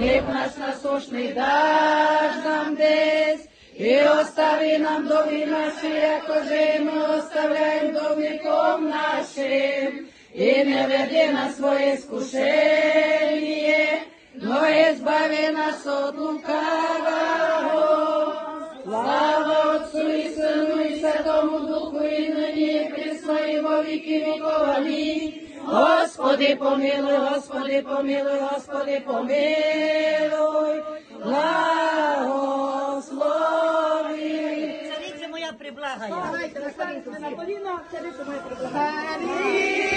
непорочний даж нам десь, і остави нам доми наші, яко же ми оставляємо домиком нашим, і не веди на своє скушення, но избави нас от лукавого. Слава Отцу і Сину і Святому Духу, і нині, і во віки віков. Господи, помилуй, Господи, помилуй, Господи, помилуй, благослови. Цариця моя приблагає. Нашим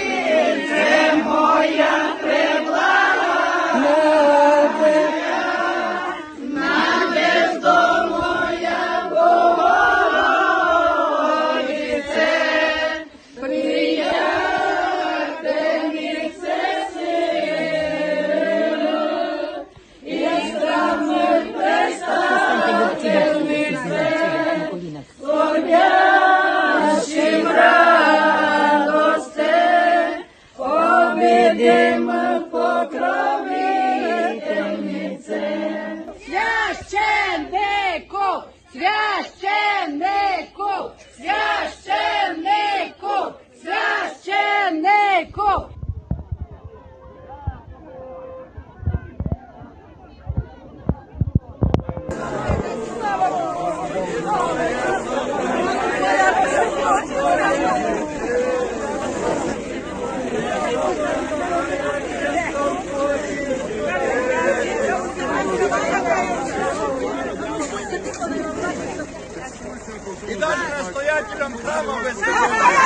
І далі настоятелям храму виступив.